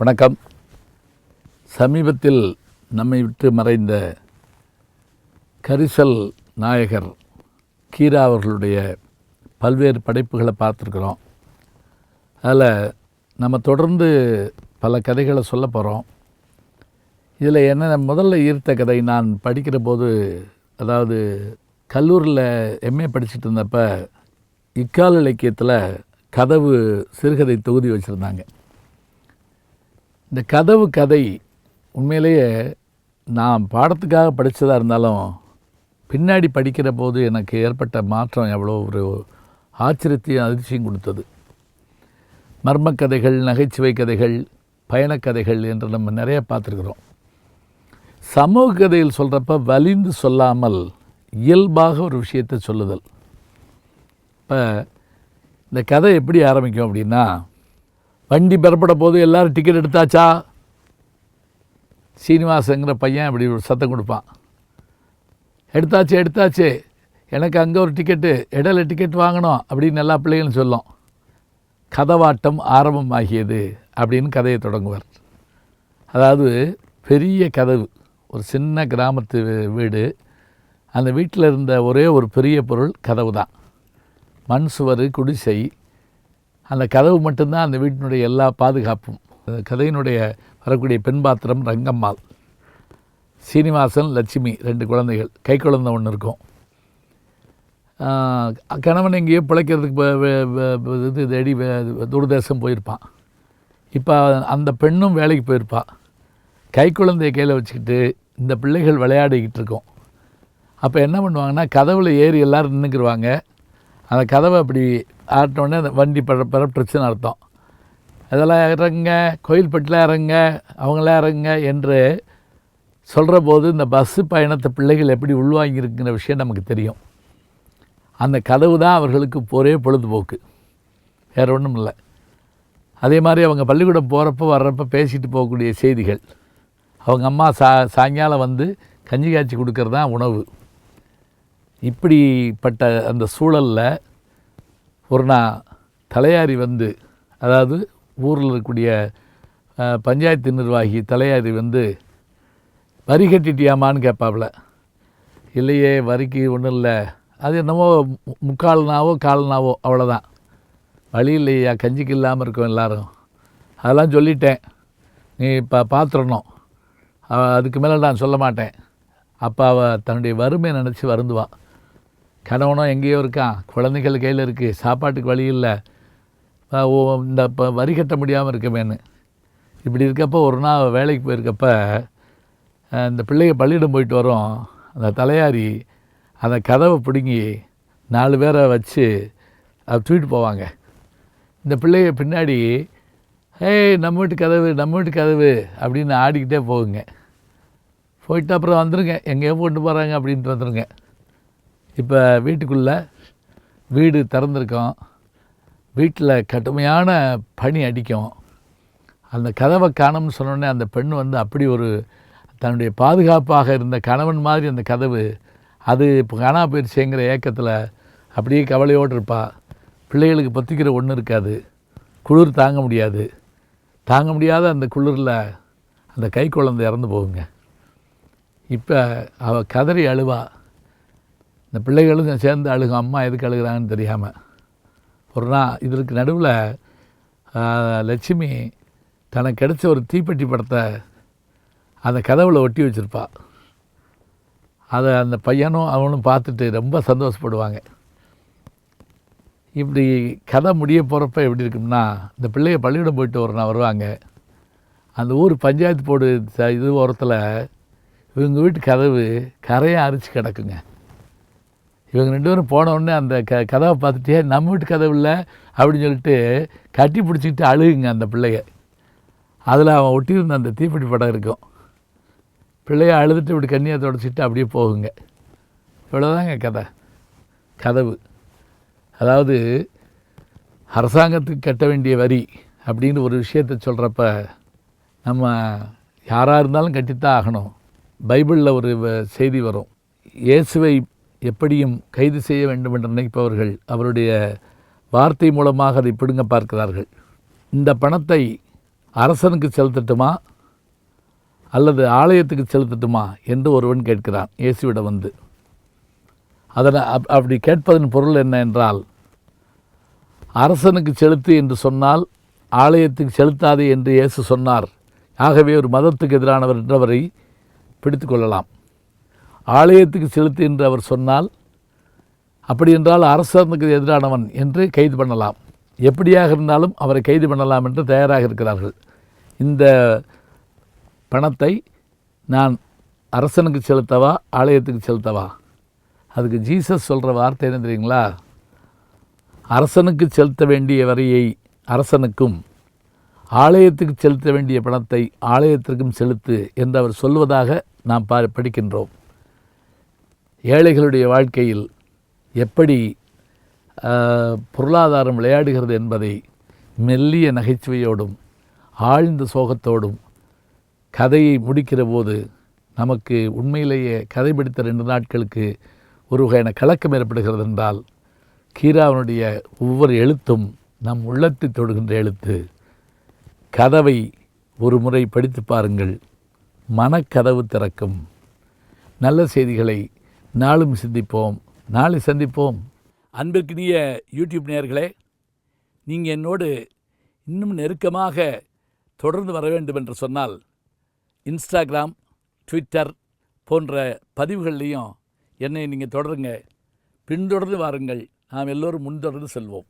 வணக்கம். சமீபத்தில் நம்மை விட்டு மறைந்த கரிசல் நாயகர் கீரா அவர்களுடைய பல்வேறு படைப்புகளை பார்த்துருக்குறோம். அதில் நம்ம தொடர்ந்து பல கதைகளை சொல்ல போகிறோம். இதில் என்ன முதல்ல ஈர்த்த கதை நான் படிக்கிற போது அதாவது கல்லூரியில் எம்ஏ படிச்சுட்டு இருந்தப்போ இக்கால இலக்கியத்தில் கதவு சிறுகதை தொகுதி வச்சுருந்தாங்க. இந்த கதவு கதை உண்மையிலேயே நான் பாடத்துக்காக படித்ததாக இருந்தாலும் பின்னாடி படிக்கிற போது எனக்கு ஏற்பட்ட மாற்றம் எவ்வளோ ஒரு ஆச்சரியத்தையும் அதிர்ச்சியும் கொடுத்தது. மர்மக் கதைகள் நகைச்சுவை கதைகள் பயணக்கதைகள் என்று நம்ம நிறைய பார்த்துருக்குறோம். சமூக கதையில் சொல்கிறப்ப வலிந்து சொல்லாமல் இயல்பாக ஒரு விஷயத்தை சொல்லுதல். இப்போ இந்த கதை எப்படி ஆரம்பிக்கும் அப்படின்னா வண்டி பெறப்பட போது எல்லோரும் டிக்கெட் எடுத்தாச்சா? சீனிவாசங்கிற பையன் அப்படி ஒரு சத்தம் கொடுப்பான். எடுத்தாச்சு எடுத்தாச்சு. எனக்கு அங்கே ஒரு டிக்கெட்டு இடையில டிக்கெட் வாங்கணும் அப்படின்னு எல்லா பிள்ளைகளும் சொல்லும். கதவாட்டம் ஆரம்பமாகியது அப்படின்னு கதையை தொடங்குவார். அதாவது பெரிய கதவு ஒரு சின்ன கிராமத்து வீடு. அந்த வீட்டில் இருந்த ஒரே ஒரு பெரிய பொருள் கதவு தான் மண் சுவர் குடிசை அந்த கதவு மட்டும்தான் அந்த வீட்டினுடைய எல்லா பாதுகாப்பும். அந்த கதையினுடைய வரக்கூடிய பெண் பாத்திரம் ரங்கம்மாள். சீனிவாசன் லட்சுமி ரெண்டு குழந்தைகள். கை குழந்தை ஒன்று இருக்கும். கணவன் எங்கேயோ பிழைக்கிறதுக்கு இது தேடி தூர்தேசம் போயிருப்பான். இப்போ அந்த பெண்ணும் வேலைக்கு போயிருப்பாள் கை குழந்தைய கையில் வச்சுக்கிட்டு இந்த பிள்ளைகள் விளையாடிக்கிட்டு இருக்கோம். அப்போ என்ன பண்ணுவாங்கன்னா கதவில் ஏறி எல்லோரும் நின்றுக்குருவாங்க அந்த கதவை அப்படி ஆட்டினோடனே அந்த வண்டி பெற பிரச்சனை அர்த்தம். அதெல்லாம் இறங்க கோயில்பட்டில் இறங்க அவங்களாம் இறங்க என்று சொல்கிற போது இந்த பஸ்ஸு பயணத்தை பிள்ளைகள் எப்படி உள்வாங்கியிருக்குங்கிற விஷயம் நமக்கு தெரியும். அந்த கதவு தான் அவர்களுக்கு ஒரே பொழுதுபோக்கு. வேறு ஒன்றும் இல்லை. அதே மாதிரி அவங்க பள்ளிக்கூடம் போகிறப்ப வர்றப்ப பேசிட்டு போகக்கூடிய செய்திகள். அவங்க அம்மா சா சாயங்காலம் வந்து கஞ்சி காய்ச்சி கொடுக்கறது தான் உணவு. இப்படிப்பட்ட அந்த சூழலில் ஒரு நாள் தலையாரி வந்து அதாவது ஊரில் இருக்கக்கூடிய பஞ்சாயத்து நிர்வாகி தலையாரி வந்து வரி கட்டிட்டியாமான்னு கேட்பாப்புல இல்லையே வரிக்கு ஒன்றும் இல்லை. அது என்னமோ மு- முக்கால்னாவோ கால்னாவோ அவ்வளோதான் வழி இல்லையா கஞ்சிக்கு இல்லாமல் இருக்கும் எல்லாரும். அதெல்லாம் சொல்லிட்டேன். நீ இப்போ பார்த்துடணும் அதுக்கு மேலே நான் சொல்ல மாட்டேன். அப்போ அவள் தன்னுடைய வறுமையை நினச்சி வருந்துவான் கணவனோ எங்கேயோ இருக்கான் குழந்தைகள் கையில் இருக்குது சாப்பாட்டுக்கு வழி இல்லை. இந்த இப்போ வரி கட்ட முடியாமல் இருக்கமேன்னு. இப்படி இருக்கப்போ ஒரு நாள் வேலைக்கு போயிருக்கப்ப இந்த பிள்ளைங்க பள்ளியிடம் போயிட்டு வரோம். அந்த தலையாரி அந்த கதவை பிடுங்கி நாலு பேரை வச்சு அதை தூக்கிட்டு போவாங்க. இந்த பிள்ளைய பின்னாடி ஏய் நம்ம வீட்டு கதவு நம்ம வீட்டு கதவு அப்படின்னு ஆடிக்கிட்டே போகுங்க. போயிட்டு அப்புறம் வந்துடுங்க எங்கேயோ கொண்டு போகிறாங்க அப்படின்ட்டு வந்துடுங்க இப்போ வீட்டுக்குள்ளே வீடு திறந்திருக்கோம். வீட்டில் கடுமையான பனி அடிக்கும். அந்த கதவை காணோம்னு சொன்னோடனே அந்த பெண் வந்து அப்படி ஒரு தன்னுடைய பாதுகாப்பாக இருந்த கணவன் மாதிரி அந்த கதவு அது இப்போ காணா போயிடுச்சேங்கிற ஏக்கத்தில் அப்படியே கவலையோடு இருப்பா. பிள்ளைகளுக்கு பற்றிக்கிற ஒன்றும் இருக்காது. குளிர் தாங்க முடியாது. தாங்க முடியாத அந்த குளிரில் அந்த கை குழந்தை இறந்து போகுங்க. இப்போ அவள் கதறி அழுவா. இந்த பிள்ளைகளும் சேர்ந்து அழுகும் அம்மா எதுக்கு அழுகிறாங்கன்னு தெரியாமல் ஒரு நாள் இதற்கு நடுவில் லட்சுமி தனக்கு கிடைச்ச ஒரு தீப்பெட்டி படத்தை அந்த கதவில் ஒட்டி வச்சுருப்பா. அதை அந்த பையனும் அவனும் பார்த்துட்டு ரொம்ப சந்தோஷப்படுவாங்க. இப்படி கதை முடிய போகிறப்ப எப்படி இருக்கும்னா இந்த பிள்ளைய பள்ளியிடம் போயிட்டு ஒரு நாள் வருவாங்க. அந்த ஊர் பஞ்சாயத்து போர்டு ச- இது ஓரத்தில் இவங்க வீட்டு கதவு கரையாக அரிச்சு கிடக்குங்க. இவங்க ரெண்டு பேரும் போனவுடனே அந்த க கதவை பார்த்துட்டே நம்ம வீட்டு கதவு இல்லை அப்படின்னு சொல்லிட்டு கட்டி பிடிச்சிக்கிட்டு அழுகுங்க அந்த பிள்ளைய. அதில் அவன் ஒட்டியிருந்த அந்த தீப்பெட்டி படம் இருக்கும். பிள்ளைய அழுதுட்டு இப்படி கண்ணியை தொடச்சிட்டு அப்படியே போகுங்க. இவ்வளோதாங்க கதை. கதவு. அதாவது அரசாங்கத்துக்கு கட்ட வேண்டிய வரி அப்படின்னு ஒரு விஷயத்தை சொல்கிறப்ப நம்ம யாராக இருந்தாலும் கட்டித்தான் ஆகணும். பைபிளில் ஒரு வ- செய்தி வரும். இயேசுவை எப்படியும் கைது செய்ய வேண்டும் என்று நினைப்பவர்கள் அவருடைய வார்த்தை மூலமாக அதை பிடுங்க பார்க்கிறார்கள். இந்த பணத்தை அரசனுக்கு செலுத்தட்டுமா? அல்லது ஆலயத்துக்கு செலுத்தட்டுமா? என்று ஒருவன் கேட்கிறான். இயேசுவிடம் வந்து அதனை அப் அப்படி கேட்பதன் பொருள் என்ன என்றால் அரசனுக்கு செலுத்து என்று சொன்னால் ஆலயத்துக்கு செலுத்தாதே என்று இயேசு சொன்னார். ஆகவே ஒரு மதத்துக்கு எதிரானவர் என்றவரை பிடித்து கொள்ளலாம். ஆலயத்துக்கு செலுத்து என்று அவர் சொன்னால் அப்படி என்றால் அரசனுக்கு எதிரானவன் என்று கைது பண்ணலாம். எப்படியாக இருந்தாலும் அவரை கைது பண்ணலாம் என்று தயாராக இருக்கிறார்கள். இந்த பணத்தை நான் அரசனுக்கு செலுத்தவா ஆலயத்துக்கு செலுத்தவா? அதுக்கு ஜீசஸ் சொல்கிற வார்த்தை என்ன தெரியுங்களா? அரசனுக்கு செலுத்த வேண்டிய வரியை அரசனுக்கும் ஆலயத்துக்கு செலுத்த வேண்டிய பணத்தை ஆலயத்திற்கும் செலுத்து என்று அவர் சொல்வதாக நாம் பா படிக்கின்றோம். ஏழைகளுடைய வாழ்க்கையில் எப்படி பொருளாதாரம் விளையாடுகிறது என்பதை மெல்லிய நகைச்சுவையோடும் ஆழ்ந்த சோகத்தோடும் கதையை முடிக்கிற போது நமக்கு உண்மையிலேயே கதை பிடித்த ரெண்டு நாட்களுக்கு ஒரு வகையான கலக்கம் ஏற்படுகிறது என்றால் கீராவனுடைய ஒவ்வொரு எழுத்தும் நம் உள்ளத்தை தொடுகின்ற எழுத்து. கதவை ஒரு முறை படித்து பாருங்கள். மனக்கதவு திறக்கும். நல்ல செய்திகளை நாளும் சிந்திப்போம் நாளை சந்திப்போம். அன்பிற்கினிய யூடியூப் நேயர்களே நீங்கள் என்னோடு இன்னும் நெருக்கமாக தொடர்ந்து வர வேண்டும் என்று சொன்னால் இன்ஸ்டாகிராம் ட்விட்டர் போன்ற பதிவுகள்லையும் என்னை நீங்கள் தொடருங்க. பின்தொடர்ந்து வாருங்கள். நாம் எல்லோரும் முன்தொடர்ந்து செல்வோம்.